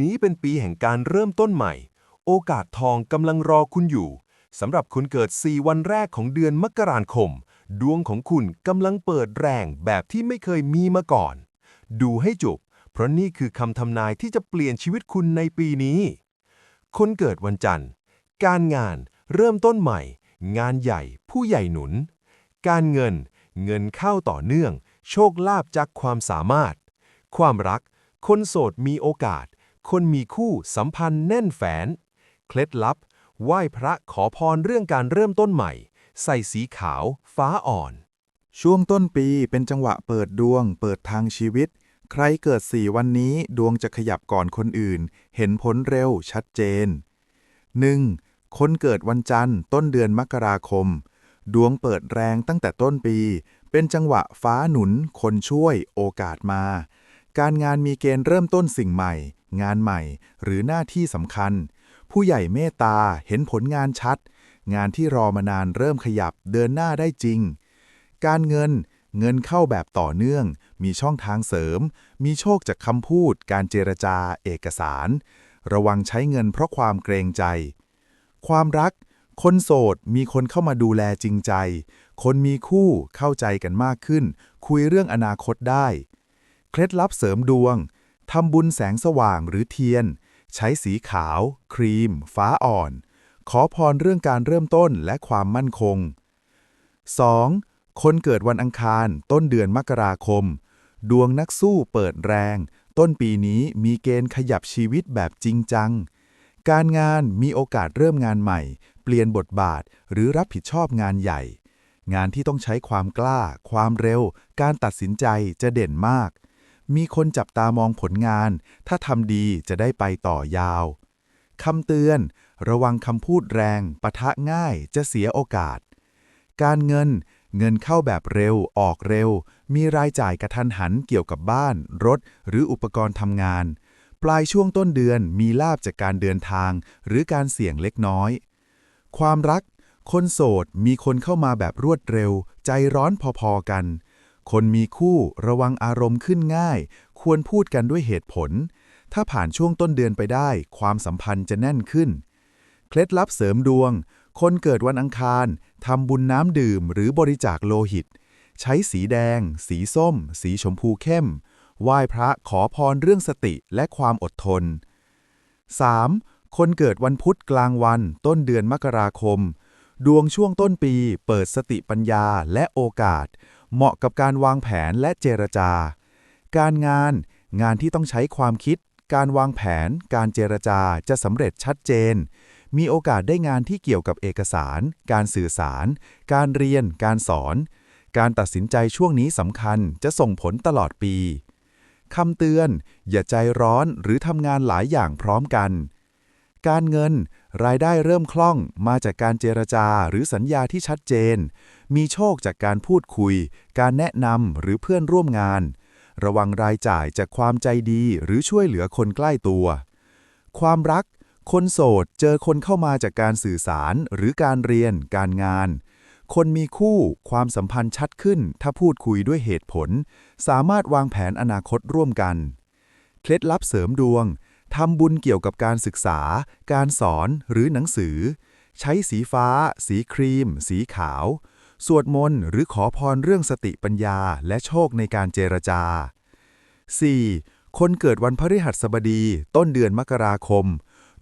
นี้เป็นปีแห่งการเริ่มต้นใหม่ โอกาสทองกำลังรอคุณอยู่สำหรับคนเกิด 4 วันแรกของเดือนมกราคม ดวงของคุณกำลังเปิดแรงแบบที่ไม่เคยมีมาก่อน ดูให้จบ เพราะนี่คือคำทำนายที่จะเปลี่ยนชีวิตคุณในปีนี้ คนเกิดวันจันทร์ การงานเริ่มต้นใหม่ งานใหญ่ผู้ใหญ่หนุน การเงิน เงินเข้าต่อเนื่อง โชคลาภจากความสามารถ ความรัก คนโสดมีโอกาส คนมีคู่สัมพันธ์แน่นแฟนเคล็ดลับ ไหว้พระขอพรเรื่องการเริ่มต้นใหม่ ใส่สีขาว ฟ้าอ่อน ช่วงต้นปีเป็นจังหวะเปิดดวง เปิดทางชีวิต ใครเกิด4วันนี้ดวงจะขยับก่อนคนอื่น เห็นผลเร็วชัดเจน 1. คนเกิดวันจันทร์ ต้นเดือนมกราคม ดวงเปิดแรงตั้งแต่ต้นปี เป็นจังหวะฟ้าหนุน คนช่วย โอกาสมา การงานมีเกณฑ์เริ่มต้นสิ่งใหม่ งานใหม่ หรือหน้าที่สำคัญ ผู้ใหญ่เมตตาเห็นผลงานชัด งานที่รอมานานเริ่มขยับเดินหน้าได้จริง การเงินเงินเข้าแบบต่อเนื่อง มีช่องทางเสริม มีโชคจากคำพูด การเจรจา เอกสาร ระวังใช้เงินเพราะความเกรงใจ ความรัก คนโสดมีคนเข้ามาดูแลจริงใจ คนมีคู่เข้าใจกันมากขึ้น คุยเรื่องอนาคตได้ เคล็ดลับเสริมดวง ทำบุญแสงสว่างหรือเทียน ใช้สีขาว ครีม ฟ้าอ่อน ขอพรเรื่องการเริ่มต้นและความมั่นคง 2. คนเกิดวันอังคารต้นเดือนมกราคม ดวงนักสู้เปิดแรง ต้นปีนี้มีเกณฑ์ขยับชีวิตแบบจริงจัง การงานมีโอกาสเริ่มงานใหม่ เปลี่ยนบทบาทหรือรับผิดชอบงานใหญ่ งานที่ต้องใช้ความกล้า ความเร็ว การตัดสินใจจะเด่นมาก มีคนจับตามองผลงาน ถ้าทำดีจะได้ไปต่อยาวคำเตือน ระวังคำพูดแรงปะทะง่ายจะเสียโอกาส การเงิน เงินเข้าแบบเร็วออกเร็ว มีรายจ่ายกระทันหันเกี่ยวกับบ้าน รถ หรืออุปกรณ์ทำงาน ปลายช่วงต้นเดือนมีลาบจากการเดินทาง หรือการเสี่ยงเล็กน้อย ความรัก คนโสดมีคนเข้ามาแบบรวดเร็ว ใจร้อนพอๆกัน คนมีคู่ระวังอารมณ์ขึ้นง่าย ควรพูดกันด้วยเหตุผล ถ้าผ่านช่วงต้นเดือนไปได้ ความสัมพันธ์จะแน่นขึ้น เคล็ดลับเสริมดวง คนเกิดวันอังคารทำบุญน้ำดื่มหรือบริจาคโลหิต ใช้สีแดง สีส้ม สีชมพูเข้ม ไหว้พระขอพรเรื่องสติและความอดทน 3. คนเกิดวันพุธกลางวัน ต้นเดือนมกราคม ดวงช่วงต้นปี เปิดสติปัญญาและโอกาส เหมาะกับการวางแผนและเจรจา การงาน งานที่ต้องใช้ความคิด การวางแผน การเจรจาจะสำเร็จชัดเจน มีโอกาสได้งานที่เกี่ยวกับเอกสาร การสื่อสาร การเรียน การสอน การตัดสินใจช่วงนี้สำคัญจะส่งผลตลอดปีคำเตือน อย่าใจร้อนหรือทำงานหลายอย่างพร้อมกัน การเงิน รายได้เริ่มคล่องมาจากการเจรจาหรือสัญญาที่ชัดเจน มีโชคจากการพูดคุย การแนะนำหรือเพื่อนร่วมงาน ระวังรายจ่ายจากความใจดีหรือช่วยเหลือคนใกล้ตัว ความรัก คนโสดเจอคนเข้ามาจากการสื่อสารหรือการเรียน การงาน คนมีคู่ความสัมพันธ์ชัดขึ้น ถ้าพูดคุยด้วยเหตุผล สามารถวางแผนอนาคตร่วมกัน เคล็ดลับเสริมดวง ทำบุญเกี่ยวกับการศึกษา การสอนหรือหนังสือ ใช้สีฟ้า สีครีม สีขาว สวดมนต์หรือขอพรเรื่องสติปัญญาและโชคในการเจรจา 4. คนเกิดวันพฤหัสบดี ต้นเดือนมกราคม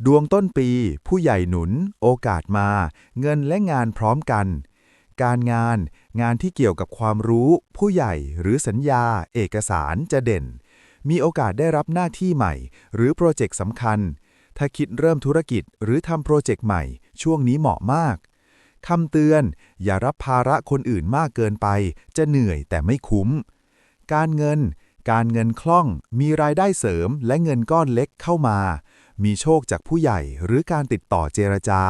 ดวงต้นปี ผู้ใหญ่หนุน โอกาสมา เงินและงานพร้อมกัน การงาน งานที่เกี่ยวกับความรู้ ผู้ใหญ่หรือสัญญา เอกสารจะเด่น มีโอกาสได้รับหน้าที่ใหม่ หรือโปรเจกต์สำคัญ ถ้าคิดเริ่มธุรกิจหรือทำโปรเจกต์ใหม่ ช่วงนี้เหมาะมากคำเตือน อย่ารับภาระคนอื่นมากเกินไป จะเหนื่อยแต่ไม่คุ้ม การเงิน การเงินคล่อง มีรายได้เสริมและเงินก้อนเล็กเข้ามา มีโชคจากผู้ใหญ่หรือการติดต่อเจรจา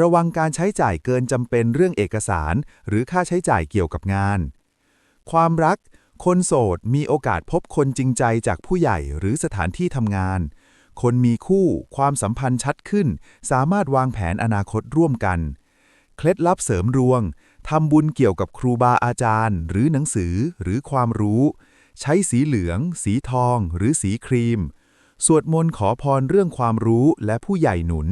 ระวังการใช้จ่ายเกินจำเป็นเรื่องเอกสาร หรือค่าใช้จ่ายเกี่ยวกับงาน ความรัก คนโสดมีโอกาสพบคนจริงใจจากผู้ใหญ่หรือสถานที่ทำงาน คนมีคู่ความสัมพันธ์ชัดขึ้น สามารถวางแผนอนาคตร่วมกัน เคล็ดลับเสริมดวงทำบุญเกี่ยวกับครูบาอาจารย์ หรือหนังสือหรือความรู้ ใช้สีเหลือง สีทอง หรือสีครีม สวดมนต์ขอพรเรื่องความรู้และผู้ใหญ่หนุน